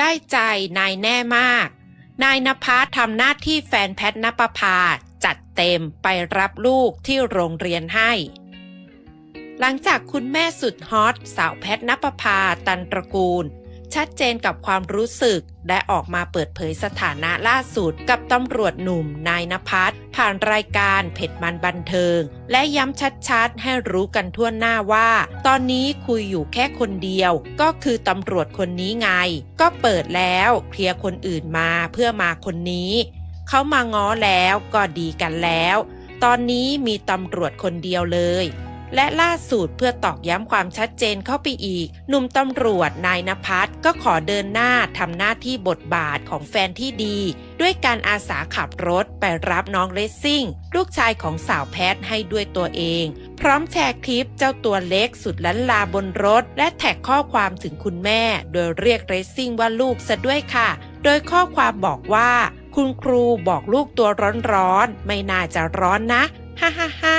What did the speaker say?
ได้ใจนายแน่มาก นายนภัสทำหน้าที่แฟนแพทนปภาจัดเต็มไปรับลูกที่โรงเรียนให้ หลังจากคุณแม่สุดฮอตสาวแพทนปภาตันตระกูล ชัดเจนกับความรู้สึก และออกมาเปิดเผยสถานะล่าสุดกับตำรวจหนุ่มนายนภัสผ่านรายการเผ็ดมันบันเทิง และย้ำชัดๆ ให้รู้กันทั่วหน้าว่า ตอนนี้คุยอยู่แค่คนเดียว ก็คือตำรวจคนนี้ไง ก็เปิดแล้วเคลียร์คนอื่นมาเพื่อมาคนนี้ เขามาง้อแล้วก็ดีกันแล้ว ตอนนี้มีตำรวจคนเดียวเลย และล่าสุดเพื่อตอกย้ำความชัดเจนเข้าไปอีก หนุ่มตำรวจนายนภัสก็ขอเดินหน้าทำหน้าที่บทบาทของแฟนที่ดี ด้วยการอาสาขับรถไปรับน้องเลสซิ่ง ลูกชายของสาวแพทให้ด้วยตัวเอง พร้อมแชร์คลิปเจ้าตัวเล็กสุดล้านลาบนรถ และแท็กข้อความถึงคุณแม่ โดยเรียกเรซซิ่งว่าลูกซะด้วยค่ะ โดยข้อความบอกว่า คุณครูบอกลูกตัวร้อนๆไม่น่าจะร้อนนะฮ่าฮ่าฮ่า